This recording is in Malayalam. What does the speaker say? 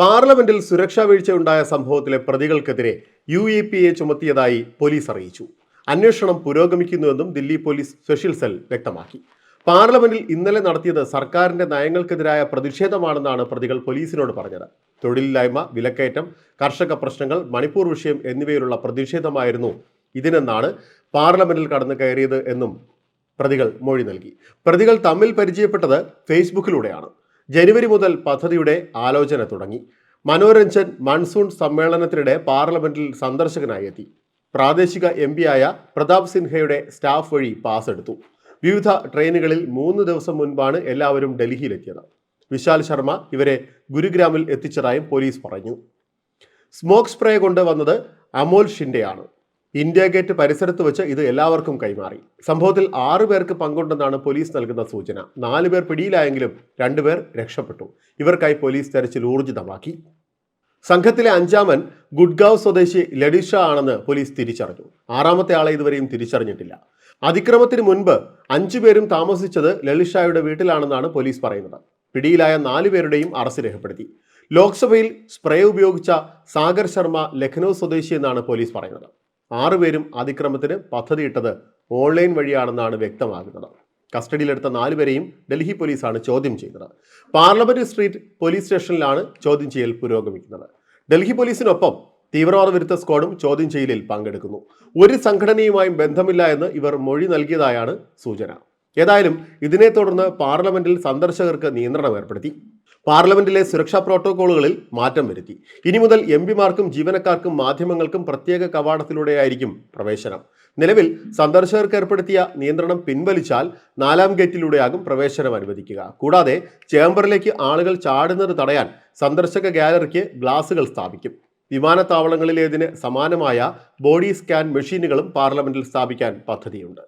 പാർലമെന്റിൽ സുരക്ഷാ വീഴ്ചയുണ്ടായ സംഭവത്തിലെ പ്രതികൾക്കെതിരെ യു എ പി എ ചുമത്തിയതായി പോലീസ് അറിയിച്ചു. അന്വേഷണം പുരോഗമിക്കുന്നുവെന്നും ദില്ലി പോലീസ് സ്പെഷ്യൽ സെൽ വ്യക്തമാക്കി. പാർലമെന്റിൽ ഇന്നലെ നടത്തിയത് സർക്കാരിന്റെ നയങ്ങൾക്കെതിരായ പ്രതിഷേധമാണെന്നാണ് പ്രതികൾ പോലീസിനോട് പറഞ്ഞത്. തൊഴിലില്ലായ്മ വിലക്കയറ്റം കർഷക പ്രശ്നങ്ങൾ മണിപ്പൂർ വിഷയം എന്നിവയിലുള്ള പ്രതിഷേധമായിരുന്നു ഇതിനെന്നാണ് പാർലമെന്റിൽ കടന്നു കയറിയത് എന്നും പ്രതികൾ മൊഴി നൽകി. പ്രതികൾ തമ്മിൽ പരിചയപ്പെട്ടത് ഫേസ്ബുക്കിലൂടെയാണ്. ജനുവരി മുതൽ പദ്ധതിയുടെ ആലോചന തുടങ്ങി. മനോരഞ്ജൻ മൺസൂൺ സമ്മേളനത്തിനിടെ പാർലമെന്റിൽ സന്ദർശകനായി എത്തി. പ്രാദേശിക എം ആയ പ്രതാപ് സിൻഹയുടെ സ്റ്റാഫ് വഴി പാസ് എടുത്തു. വിവിധ ട്രെയിനുകളിൽ മൂന്ന് ദിവസം മുൻപാണ് എല്ലാവരും ഡൽഹിയിലെത്തിയത്. വിശാൽ ശർമ്മ ഇവരെ ഗുരുഗ്രാമിൽ എത്തിച്ചതായും പോലീസ് പറഞ്ഞു. സ്മോക്ക് സ്പ്രേ കൊണ്ട് വന്നത് അമോൽ ഷിൻഡെയാണ്. ഇന്ത്യ ഗേറ്റ് പരിസരത്ത് വെച്ച് ഇത് എല്ലാവർക്കും കൈമാറി. സംഭവത്തിൽ ആറു പേർക്ക് പങ്കുണ്ടെന്നാണ് പോലീസ് നൽകുന്ന സൂചന. നാലു പേർ പിടിയിലായെങ്കിലും രണ്ടുപേർ രക്ഷപ്പെട്ടു. ഇവർക്കായി പോലീസ് തെരച്ചിൽ ഊർജിതമാക്കി. സംഘത്തിലെ അഞ്ചാമൻ ഗുഡ്ഗാവ് സ്വദേശി ലഡിഷ ആണെന്ന് പോലീസ് തിരിച്ചറിഞ്ഞു. ആറാമത്തെ ആളെ ഇതുവരെയും തിരിച്ചറിഞ്ഞിട്ടില്ല. അതിക്രമത്തിന് മുൻപ് അഞ്ചു പേരും താമസിച്ചത് ലളിഷായുടെ വീട്ടിലാണെന്നാണ് പോലീസ് പറയുന്നത്. പിടിയിലായ നാലു പേരുടെയും അറസ്റ്റ് രേഖപ്പെടുത്തി. ലോക്സഭയിൽ സ്പ്രേ ഉപയോഗിച്ച സാഗർ ശർമ്മ ലഖ്നൗ സ്വദേശി എന്നാണ് പോലീസ് പറയുന്നത്. ആറുപേരും അതിക്രമത്തിന് പദ്ധതിയിട്ടത് ഓൺലൈൻ വഴിയാണെന്നാണ് വ്യക്തമാകുന്നത്. കസ്റ്റഡിയിലെടുത്ത നാലുപേരെയും ഡൽഹി പോലീസാണ് ചോദ്യം ചെയ്തത്. പാർലമെന്റ് സ്ട്രീറ്റ് പോലീസ് സ്റ്റേഷനിലാണ് ചോദ്യം ചെയ്യൽ പുരോഗമിക്കുന്നത്. ഡൽഹി പോലീസിനൊപ്പം തീവ്രവാദ വിരുദ്ധ സ്ക്വാഡും ചോദ്യം ചെയ്യലിൽ പങ്കെടുക്കുന്നു. ഒരു സംഘടനയുമായും ബന്ധമില്ല എന്ന് ഇവർ മൊഴി നൽകിയതായാണ് സൂചന. ഏതായാലും ഇതിനെ തുടർന്ന് പാർലമെന്റിൽ സന്ദർശകർക്ക് നിയന്ത്രണം ഏർപ്പെടുത്തി. പാർലമെന്റിലെ സുരക്ഷാ പ്രോട്ടോകോളുകളിൽ മാറ്റം വരുത്തി. ഇനി മുതൽ എം പിമാർക്കും ജീവനക്കാർക്കും മാധ്യമങ്ങൾക്കും പ്രത്യേക കവാടത്തിലൂടെയായിരിക്കും പ്രവേശനം. നിലവിൽ സന്ദർശകർക്ക് ഏർപ്പെടുത്തിയ നിയന്ത്രണം പിൻവലിച്ചാൽ നാലാം ഗേറ്റിലൂടെയാകും പ്രവേശനം അനുവദിക്കുക. കൂടാതെ ചേംബറിലേക്ക് ആളുകൾ ചാടുന്നത് തടയാൻ സന്ദർശക ഗാലറിക്ക് ഗ്ലാസുകൾ സ്ഥാപിക്കും. വിമാനത്താവളങ്ങളിലേതിന് സമാനമായ ബോഡി സ്കാൻ മെഷീനുകളും പാർലമെന്റിൽ സ്ഥാപിക്കാൻ പദ്ധതിയുണ്ട്.